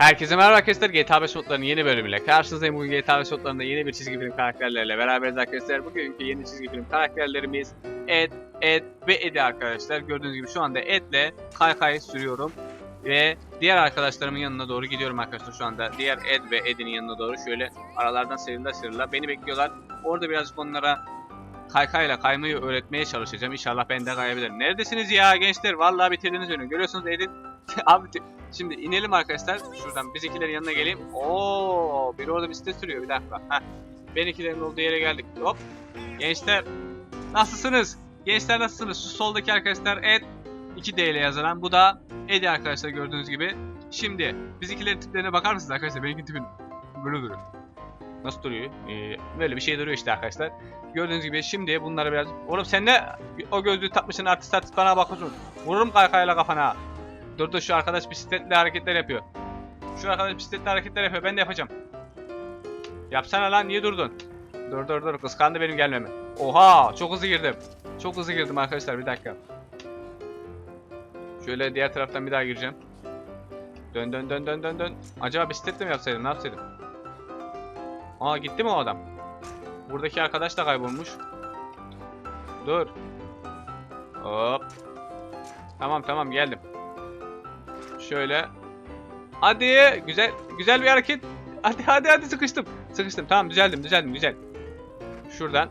Herkese merhaba arkadaşlar GTA 5 modlarının yeni bölümüyle karşınızdayım. Bugün GTA 5 modlarında yeni bir çizgi film karakterlerle beraberiz arkadaşlar. Bugünkü yeni çizgi film karakterlerimiz Ed, Ed ve Eddie arkadaşlar. Gördüğünüz gibi şu anda Ed'le kaykay sürüyorum. Ve diğer arkadaşlarımın yanına doğru gidiyorum arkadaşlar şu anda. Diğer Ed ve Eddie'nin yanına doğru şöyle aralardan sıyrıla sıyrıla beni bekliyorlar. Orada birazcık onlara kaykayla kaymayı öğretmeye çalışacağım. İnşallah ben de kayabilirim. Neredesiniz ya gençler? Vallahi bitirdiniz önü. Görüyorsunuz Ed'in Abi şimdi inelim arkadaşlar. Şuradan bizimkilerin yanına geleyim. Oo, biri orada bisiklet sürüyor. Bir dakika. Heh. Benimkilerin olduğu yere geldik. Hop. Gençler nasılsınız? Gençler nasılsınız? Şu soldaki arkadaşlar Ed 2D ile yazılan. Bu da Eddie arkadaşlar gördüğünüz gibi. Şimdi bizimkilerin tiplerine bakar mısınız arkadaşlar? Benimki tipim böyle duruyor. Nasıl duruyor? Ee, böyle bir şey duruyor işte arkadaşlar. Gördüğünüz gibi şimdi bunları biraz... Oğlum sen ne o gözlüğü takmışsın artist artist bana bakıyorsun. Vururum kaykayla kafana. Dur dur şu arkadaş bisikletle hareketler yapıyor. Şu arkadaş bisikletle hareketler yapıyor. Ben de yapacağım. Yapsana lan niye durdun? Dur dur dur kıskandı benim gelmemi. Oha çok hızlı girdim. Çok hızlı girdim arkadaşlar bir dakika. Şöyle diğer taraftan bir daha gireceğim. Dön dön dön dön dön dön. Acaba bisikletle mi yapsaydım ne yapsaydım? Aa gitti mi o adam? Buradaki arkadaş da kaybolmuş. Dur. Hop. Tamam tamam geldim. Şöyle. Hadi güzel güzel bir hareket. Hadi hadi hadi sıkıştım. Sıkıştım. Tamam düzeldim düzeldim güzel. Şuradan.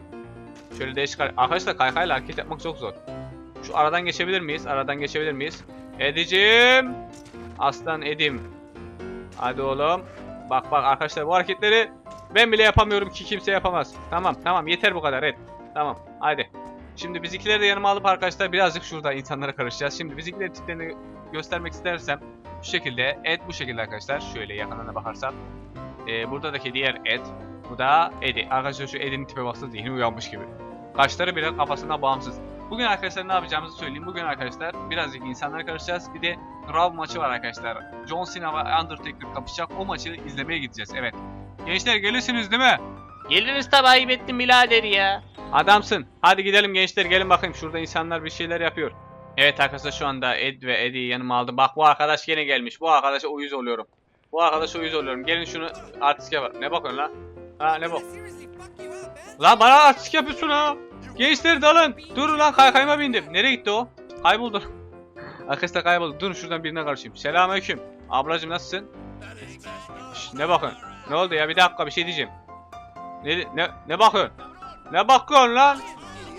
Şöyle değişik Arkadaşlar kaykayla hareket yapmak çok zor. Şu aradan geçebilir miyiz? Aradan geçebilir miyiz? Edicim. Aslan Edim. Hadi oğlum. Bak bak arkadaşlar bu hareketleri ben bile yapamıyorum ki kimse yapamaz. Tamam tamam yeter bu kadar et. Tamam hadi. Şimdi bizimkileri de yanıma alıp arkadaşlar birazcık şurada insanlara karışacağız. Şimdi bizimkilerin tiplerini göstermek istersem şu şekilde et bu şekilde arkadaşlar. Şöyle yakınına bakarsam. Ee, buradaki diğer et. Bu da Edi. Arkadaşlar şu Edi'nin tipe baksanıza zihni uyanmış gibi. Kaşları bile kafasına bağımsız. Bugün arkadaşlar ne yapacağımızı söyleyeyim. Bugün arkadaşlar birazcık insanlara karışacağız. Bir de Raw maçı var arkadaşlar. John Cena ve Undertaker kapışacak. O maçı izlemeye gideceğiz. Evet. Gençler gelirsiniz değil mi? Geliriz tabi ayıp ettin birader ya. Adamsın. Hadi gidelim gençler gelin bakayım. Şurada insanlar bir şeyler yapıyor. Evet arkadaşlar şu anda Ed ve Eddie'yi yanıma aldım. Bak bu arkadaş yine gelmiş. Bu arkadaşa uyuz oluyorum. Bu arkadaşa uyuz oluyorum. Gelin şunu artist yapar. Ne bakıyorsun lan? Ha ne bak? Lan bana artist yapıyorsun ha. Gençler dalın. Dur lan kaykayıma bindim. Nereye gitti o? Kayboldu. Arkadaşlar kayboldu. Dur şuradan birine karşıyım. Selamünaleyküm. Ablacım nasılsın? Şş, ne bakın? Ne oldu ya? Bir dakika bir şey diyeceğim. Ne ne ne bakıyorsun? Ne bakıyorsun lan?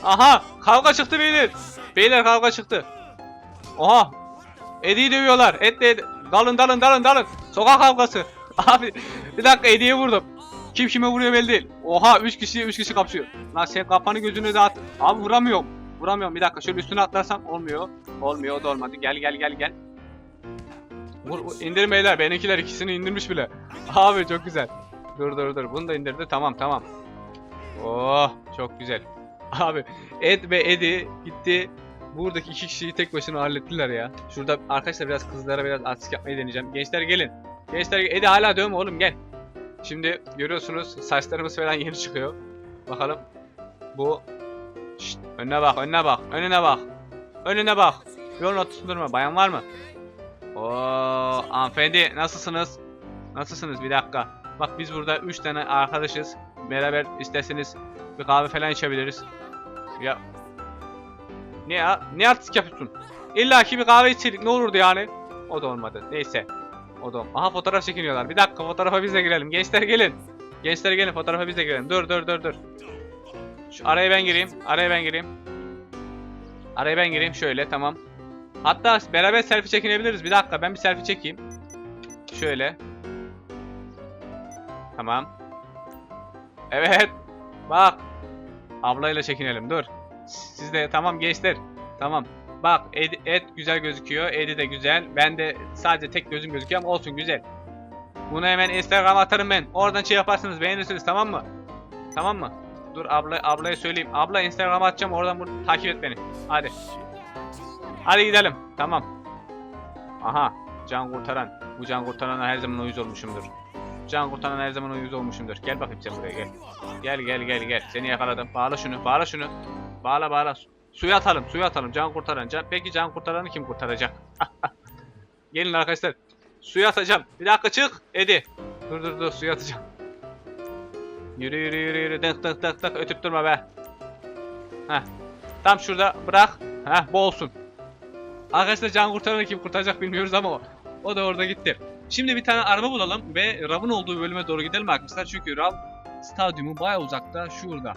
Aha kavga çıktı beyler. Beyler kavga çıktı. Oha. Edi'yi dövüyorlar. Et de dalın dalın dalın dalın. Sokak kavgası. Abi bir dakika Edi'ye vurdum. Kim kime vuruyor belli değil. Oha 3 kişi 3 kişi kapışıyor. Lan sen kafanı gözünü dağıt. Abi vuramıyorum. Vuramıyorum bir dakika şöyle üstüne atlarsam olmuyor. Olmuyor o da olmadı. Gel gel gel gel. Vur, vur. indirin beyler. Benimkiler ikisini indirmiş bile. Abi çok güzel. Dur dur dur. Bunu da indirdi. Tamam tamam. Oh çok güzel. Abi Ed ve Eddie gitti. Buradaki iki kişiyi tek başına hallettiler ya. Şurada arkadaşlar biraz kızlara biraz artistik yapmayı deneyeceğim. Gençler gelin. Gençler Eddie hala dövme oğlum gel. Şimdi görüyorsunuz saçlarımız falan yeni çıkıyor. Bakalım. Bu Şşt, önüne bak önüne bak önüne bak. Önüne bak. Yolun ortasında durma. Bayan var mı? Oo, hanımefendi nasılsınız? Nasılsınız? Bir dakika. Bak biz burada 3 tane arkadaşız. Beraber isterseniz bir kahve falan içebiliriz. Ya ne ya? Ne artistik yapıyorsun? İlla ki bir kahve içelim ne olurdu yani? O da olmadı. Neyse. O da Aha fotoğraf çekiniyorlar. Bir dakika fotoğrafa biz de girelim. Gençler gelin. Gençler gelin fotoğrafa biz de girelim. Dur dur dur dur. Şu araya ben gireyim. Araya ben gireyim. Araya ben gireyim şöyle tamam. Hatta beraber selfie çekinebiliriz. Bir dakika ben bir selfie çekeyim. Şöyle. Tamam. Evet. Bak. Ablayla çekinelim. Dur. Siz de tamam gençler. Tamam. Bak Ed, Ed güzel gözüküyor. Edi de güzel. Ben de sadece tek gözüm gözüküyor ama olsun güzel. Bunu hemen Instagram'a atarım ben. Oradan şey yaparsınız beğenirsiniz tamam mı? Tamam mı? Dur abla ablaya söyleyeyim. Abla Instagram'a atacağım oradan bunu takip et beni. Hadi. Hadi gidelim. Tamam. Aha. Can kurtaran. Bu can kurtarana her zaman uyuz olmuşumdur. Can kurtaran her zaman uyuz olmuşumdur. Gel bakayım sen buraya gel. Gel gel gel gel. Seni yakaladım. Bağla şunu. Bağla şunu. Bağla bağla. Su- Suya atalım. Suya atalım. Can kurtaran. Can... Peki can kurtaranı kim kurtaracak? Gelin arkadaşlar. Suya atacağım. Bir dakika çık. Edi. Dur dur dur suya atacağım. Yürü yürü yürü yürü. Tık tık tık tık. Ötüp durma be. Heh. Tam şurada bırak. Heh bu olsun. Arkadaşlar can kurtaranı kim kurtaracak bilmiyoruz ama o, o da orada gitti. Şimdi bir tane araba bulalım ve Rav'ın olduğu bölüme doğru gidelim arkadaşlar. Çünkü Rav stadyumu baya uzakta şurada.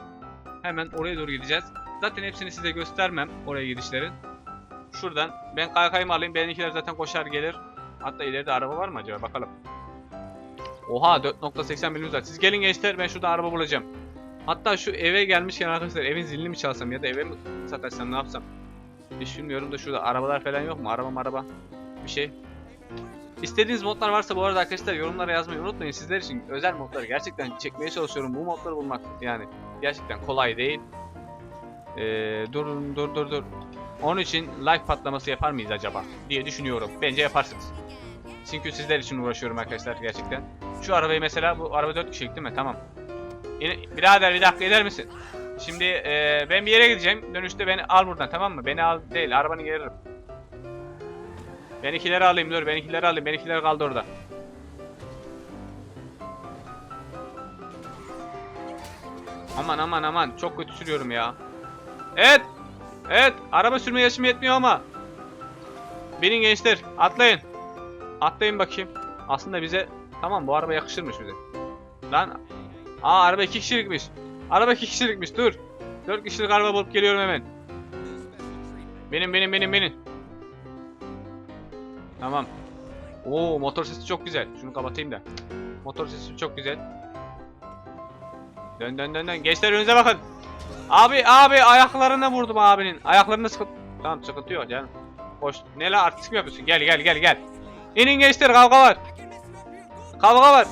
Hemen oraya doğru gideceğiz. Zaten hepsini size göstermem oraya gidişlerin. Şuradan ben kaykayımı alayım. Benimkiler zaten koşar gelir. Hatta ileride araba var mı acaba bakalım. Oha 4.80 milim var. Siz gelin gençler ben şurada araba bulacağım. Hatta şu eve gelmişken arkadaşlar evin zilini mi çalsam ya da eve mi sataşsam ne yapsam. Bilmiyorum da şurada arabalar falan yok mu? Araba araba bir şey. İstediğiniz modlar varsa bu arada arkadaşlar yorumlara yazmayı unutmayın. Sizler için özel modları gerçekten çekmeye çalışıyorum. Bu modları bulmak yani gerçekten kolay değil. Ee, dur dur dur dur. Onun için like patlaması yapar mıyız acaba diye düşünüyorum. Bence yaparsınız. Çünkü sizler için uğraşıyorum arkadaşlar gerçekten. Şu arabayı mesela bu araba 4 kişilik değil mi? Tamam. Yine, birader bir dakika eder misin? Şimdi eee, ben bir yere gideceğim. Dönüşte beni al buradan tamam mı? Beni al değil arabanı gelirim. Ben ikileri alayım dur ben ikileri alayım. Ben ikileri kaldı orada. Aman aman aman çok kötü sürüyorum ya. Evet. Evet araba sürme yaşım yetmiyor ama. Binin gençler atlayın. Atlayın bakayım. Aslında bize tamam bu araba yakışırmış bize. Lan Aa araba iki kişilikmiş. Araba iki kişilikmiş dur. Dört kişilik araba bulup geliyorum hemen. Benim benim benim benim. Tamam. Oo motor sesi çok güzel. Şunu kapatayım da. Motor sesi çok güzel. Dön dön dön dön. Gençler önünüze bakın. Abi abi ayaklarına vurdum abinin. Ayaklarına sıkıntı. Tamam sıkıntı yok canım. Hoş. Ne la artistik mi yapıyorsun? Gel gel gel gel. İnin gençler kavga var. Kavga var.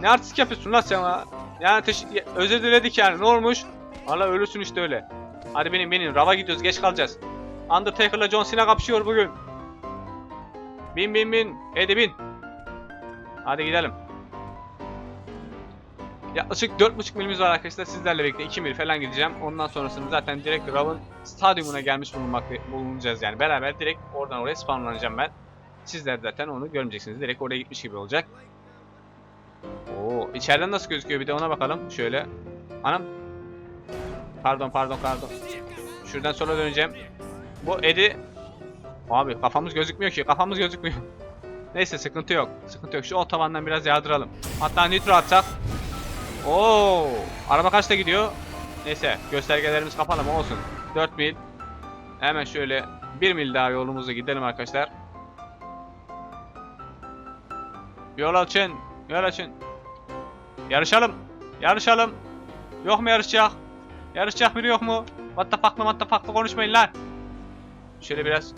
Ne artistik yapıyorsun lan sen ya? Yani teş- özür diledik yani ne olmuş? Valla ölürsün işte öyle. Hadi benim benim Rava gidiyoruz geç kalacağız. Undertaker'la John Cena kapışıyor bugün. Bin bin bin. Hadi bin. Hadi gidelim. Yaklaşık 4.5 milimiz var arkadaşlar. Sizlerle birlikte 2 mil falan gideceğim. Ondan sonrasını zaten direkt Rav'ın stadyumuna gelmiş bulunmak, bulunacağız yani. Beraber direkt oradan oraya spawnlanacağım ben. Sizler zaten onu görmeyeceksiniz. Direkt oraya gitmiş gibi olacak. Oo, içeriden nasıl gözüküyor bir de ona bakalım. Şöyle. Anam. Pardon pardon pardon. Şuradan sola döneceğim. Bu Edi. Abi kafamız gözükmüyor ki. Kafamız gözükmüyor. Neyse sıkıntı yok. Sıkıntı yok. Şu otobandan biraz yağdıralım. Hatta nitro atsak. Oo, araba kaçta gidiyor? Neyse göstergelerimiz kapalı ama olsun. 4 mil. Hemen şöyle 1 mil daha yolumuza gidelim arkadaşlar. Yol açın. Yol açın. Yarışalım. Yarışalım. Yok mu yarışacak? Yarışacak biri yok mu? What the fuck'lı what the fuck'lı konuşmayın lan. Şöyle biraz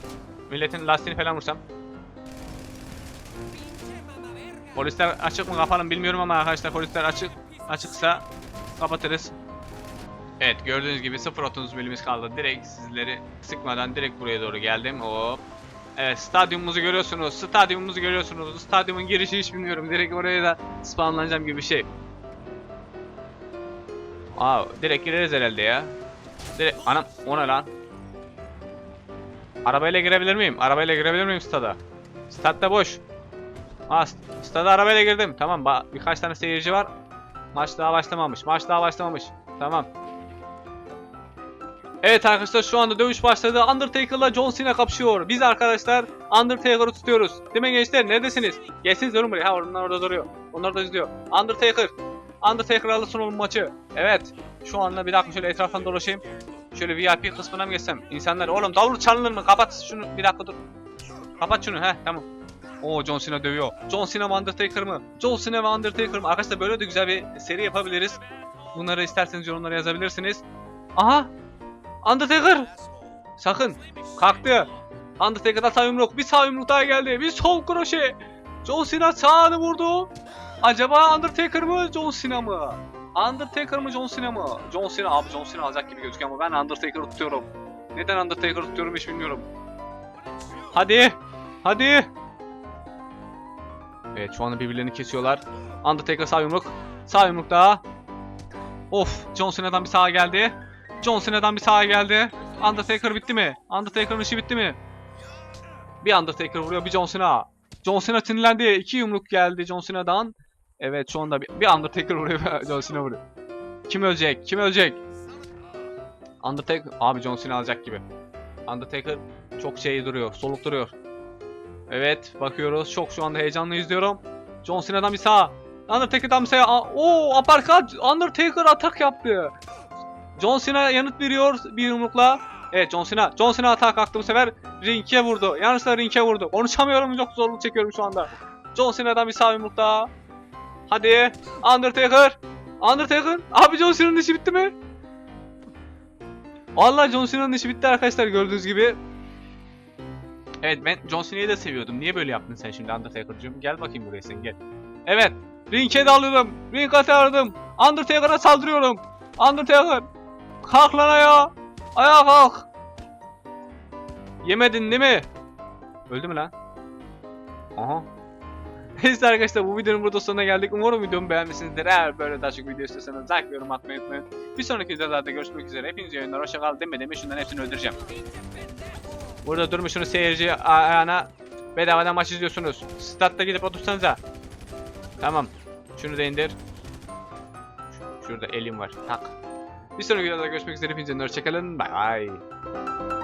milletin lastiğini falan vursam. Polisler açık mı kapalı mı bilmiyorum ama arkadaşlar polisler açık. Açıksa kapatırız. Evet gördüğünüz gibi 0.30 milimiz kaldı. Direkt sizleri sıkmadan direkt buraya doğru geldim. Hop. Evet stadyumumuzu görüyorsunuz. Stadyumumuzu görüyorsunuz. Stadyumun girişi hiç bilmiyorum. Direkt oraya da spawnlanacağım gibi bir şey. Aa direkt gireriz herhalde ya. Direkt anam o ne lan? Arabayla girebilir miyim? Arabayla girebilir miyim stada? Stad da boş. Aa st- stada arabayla girdim. Tamam birkaç tane seyirci var. Maç daha başlamamış. Maç daha başlamamış. Tamam. Evet arkadaşlar şu anda dövüş başladı. Undertaker'la John Cena kapışıyor. Biz arkadaşlar Undertaker'ı tutuyoruz. Değil mi gençler? Neredesiniz? Gelsiniz durun buraya. Ha onlar orada duruyor. Onlar da izliyor. Undertaker. Undertaker alırsın o maçı. Evet. Şu anda bir dakika şöyle etraftan dolaşayım. Şöyle VIP kısmına mı geçsem? İnsanlar oğlum davul çalınır mı? Kapat şunu. Bir dakika dur. Kapat şunu. Heh tamam. Oo John Cena dövüyor. John Cena mı Undertaker mı? John Cena mı Undertaker mı? Arkadaşlar böyle de güzel bir seri yapabiliriz. Bunları isterseniz yorumlara yazabilirsiniz. Aha! Undertaker! Sakın! Kalktı! Undertaker'da sağ yumruk. Bir sağ yumruk daha geldi. Bir sol kroşe. John Cena sağını vurdu. Acaba Undertaker mı John Cena mı? Undertaker mı John Cena mı? John Cena abi John Cena alacak gibi gözüküyor ama ben Undertaker'ı tutuyorum. Neden Undertaker'ı tutuyorum hiç bilmiyorum. Hadi! Hadi! Evet şu anda birbirlerini kesiyorlar. Undertaker sağ yumruk. Sağ yumruk daha. Of John Cena'dan bir sağa geldi. John Cena'dan bir sağa geldi. Undertaker bitti mi? Undertaker'ın işi bitti mi? Bir Undertaker vuruyor bir John Cena. John Cena sinirlendi. İki yumruk geldi John Cena'dan. Evet şu anda bir, bir Undertaker vuruyor. John Cena vuruyor. Kim ölecek? Kim ölecek? Undertaker abi John Cena alacak gibi. Undertaker çok şey duruyor. Soluk duruyor. Evet bakıyoruz. Çok şu anda heyecanlı izliyorum. John Cena'dan bir sağ. Undertaker'dan bir sağ. Aa, Oo uppercut. Undertaker atak yaptı. John Cena yanıt veriyor bir yumrukla. Evet John Cena. John Cena atak kalktı bu sefer. Ring'e vurdu. Yanlışlıkla ring'e vurdu. Konuşamıyorum çok zorluk çekiyorum şu anda. John Cena'dan bir sağ yumruk. Hadi. Undertaker. Undertaker. Abi John Cena'nın işi bitti mi? Vallahi John Cena'nın işi bitti arkadaşlar gördüğünüz gibi. Evet ben John Cena'yı da seviyordum. Niye böyle yaptın sen şimdi Undertaker'cığım? Gel bakayım buraya sen gel. Evet. Ring'e dalıyorum. Ring atardım. Undertaker'a saldırıyorum. Undertaker. Kalk lan ayağa. Ayağa kalk. Yemedin değil mi? Öldü mü lan? Aha. Neyse arkadaşlar bu videonun burada sonuna geldik. Umarım videomu beğenmişsinizdir. Eğer böyle daha çok video istiyorsanız like yorum atmayı unutmayın. Bir sonraki videolarda görüşmek üzere. Hepinize yayınlar. Hoşçakalın demeden mi şunların hepsini öldüreceğim. Burada durmuşsunuz seyirci ayağına bedavadan maç izliyorsunuz. Statta gidip otursanıza. Tamam. Şunu da indir. Şurada elim var. Tak. Bir sonraki videoda görüşmek üzere. Hepinize hoşçakalın. Bye bye.